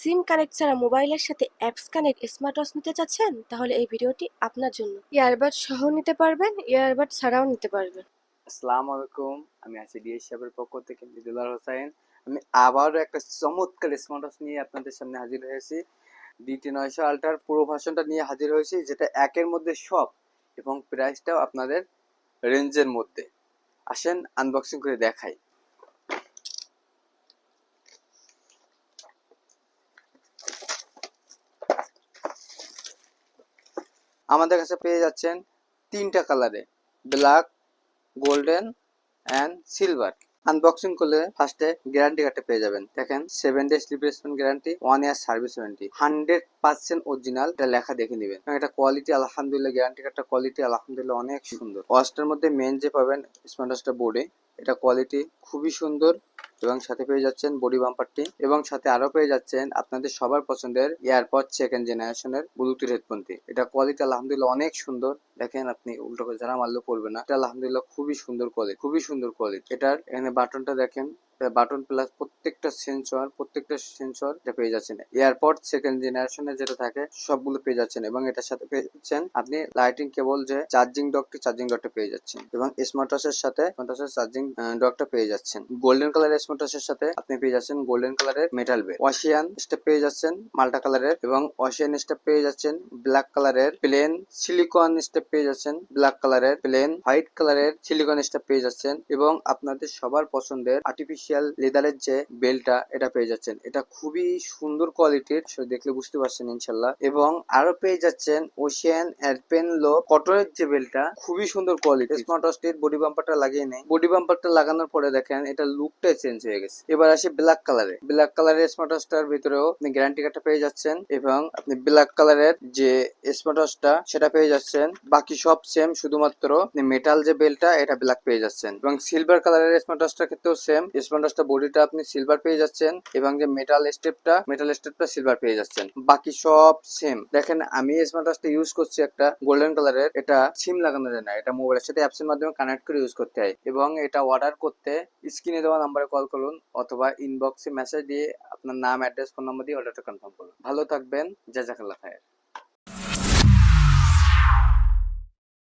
সিম connect ছাড়া মোবাইলের সাথে অ্যাপস কানেক্ট স্মার্ট ওয়াচ নিতে চাচ্ছেন? তাহলে এই ভিডিওটি আপনার জন্য। ইয়ারবাড সহ নিতে পারবেন ইয়ারবাড ছাড়াও নিতে পারবেন। আসসালামু আলাইকুম, আমি আছি ডিএস সাহেবের পক্ষ থেকে দিদুলার হোসাইন আমি আবারও একটা চমৎকার স্মার্ট ওয়াচ নিয়ে আপনাদের সামনে হাজির হয়েছি। ডিটি নয়শো আল্ট্রার পুরো ভার্সনটা নিয়ে হাজির হয়েছি, যেটা একের মধ্যে সব এবং প্রাইসটাও আপনাদের রেঞ্জের মধ্যে। আসেন আনবক্সিং করে দেখাই। আমাদের কাছে পেয়ে যাচ্ছেন তিনটা কালারে, black, golden and silver. Unboxing করলে ফার্স্টে গ্যারান্টি কার্ডটা পেয়ে যাবেন। দেখেন seven days replacement guarantee one year service warranty hundred percent original এটা লেখা দেখে নেবেন। এটা কোয়ালিটি আলহামদুলিল্লাহ গ্যারান্টি কার্ডটা কোয়ালিটি আলহামদুলিল্লাহ অনেক সুন্দর। ওয়াচটার মধ্যে মেন যে পাবেন স্মার্ট ওয়াচটা বোর্ডে এটা কোয়ালিটি খুবই সুন্দর। এবং সাথে পেয়ে যাচ্ছেন বডি বাম্পারটি এবং সাথে আরও পেয়ে যাচ্ছেন আপনাদের সবার পছন্দের এয়ারপড সেকেন্ড জেনারেশনের ব্লুটুথ হেডফোনটি এটা কোয়ালিটি আলহামদুলিল্লাহ অনেক সুন্দর। দেখেন আপনি উল্টো করে যারা মারলেও পড়বে না। এটা আলহামদুলিল্লাহ খুবই সুন্দর কোয়ালিটি খুবই সুন্দর কোয়ালিটি এটার এখানে বাটনটা দেখেন। বাটন প্লাস প্রত্যেকটা সেন্সর প্রত্যেকটা সেন্সর এটা পেয়ে যাচ্ছেন। এয়ারপড সেকেন্ড জেনারেশনের যেটা থাকে, সবগুলো পেয়ে যাচ্ছেন এবং এটার সাথে পেয়ে যাচ্ছেন আপনি লাইটিং কেবল যে চার্জিং ডকটি চার্জিং ডকটা পেয়ে যাচ্ছেন এবং স্মার্ট ওয়াচের সাথে স্মার্ট ওয়াচের চার্জিং ডকটা পেয়ে যাচ্ছেন। গোল্ডেন কালারের স্মার্ট ওয়াচের সাথে আপনি পেয়ে যাচ্ছেন গোল্ডেন কালারের মেটাল বেড ওয়াশিয়ান স্টেপ পেয়ে যাচ্ছেন মাল্টা কালারের এবং ওয়াশিয়ান স্টেপ পেয়ে যাচ্ছেন ব্ল্যাক কালারের প্লেন সিলিকন স্টেপ পেয়ে যাচ্ছেন ব্ল্যাক কালারের প্লেন হোয়াইট কালারের সিলিকন স্টেপ পেয়ে যাচ্ছেন এবং আপনাদের সবার পছন্দের আর্টিফিশিয়াল লেদারের যে বেলটা এটা পেয়ে যাচ্ছেন। এটা খুবই সুন্দর কোয়ালিটির দেখলে বুঝতে পারছেন ইনশাল্লাহ। এবং আরও পেয়ে যাচ্ছেন ওশিয়ান এয়ারপেন লো কটনের যে বেলটা খুবই সুন্দর কোয়ালিটি স্মার্ট ওয়াচটির বডি বাম্পারটা লাগিয়ে নেই। বডি বাম্পারটা লাগানোর পরে দেখেন, এটা লুকটাই চেঞ্জ হয়ে গেছে। এবার আসি ব্ল্যাক কালারে ব্ল্যাক কালারের স্মার্ট ওয়াচটার ভিতরেও আপনি গ্যারান্টি কার্ডটা পেয়ে যাচ্ছেন এবং আপনি ব্ল্যাক কালারের যে স্মার্ট ওয়াচটা সেটা পেয়ে যাচ্ছেন। বাকি সব সেম শুধুমাত্র মেটাল যে বেলটা এটা ব্ল্যাক পেয়ে যাচ্ছেন। এবং সিলভার কালারের স্মার্ট ওয়াচটার ক্ষেত্রেও সেম ওয়াচটা বডিটা আপনি সিলভার পেয়ে যাচ্ছেন এবং যে মেটাল স্টেপটা মেটাল স্টেপটা সিলভার পেয়ে যাচ্ছেন। বাকি সব সেম দেখেন, আমি স্মার্ট ওয়াচটা ইউজ করছি একটা গোল্ডেন কালারের এটা সিম লাগানো যায় না এটা মোবাইলের সাথে অ্যাপসের মাধ্যমে কানেক্ট করে ইউজ করতে হয়। এবং এটা অর্ডার করতে স্ক্রিনে দেওয়া নাম্বারে কল করুন অথবা ইনবক্সে মেসেজ দিয়ে আপনার নাম অ্যাড্রেস ফোন নাম্বার দিয়ে অর্ডারটা কনফার্ম করুন। ভালো থাকবেন। জাজাকাল্লাহ খায়ের।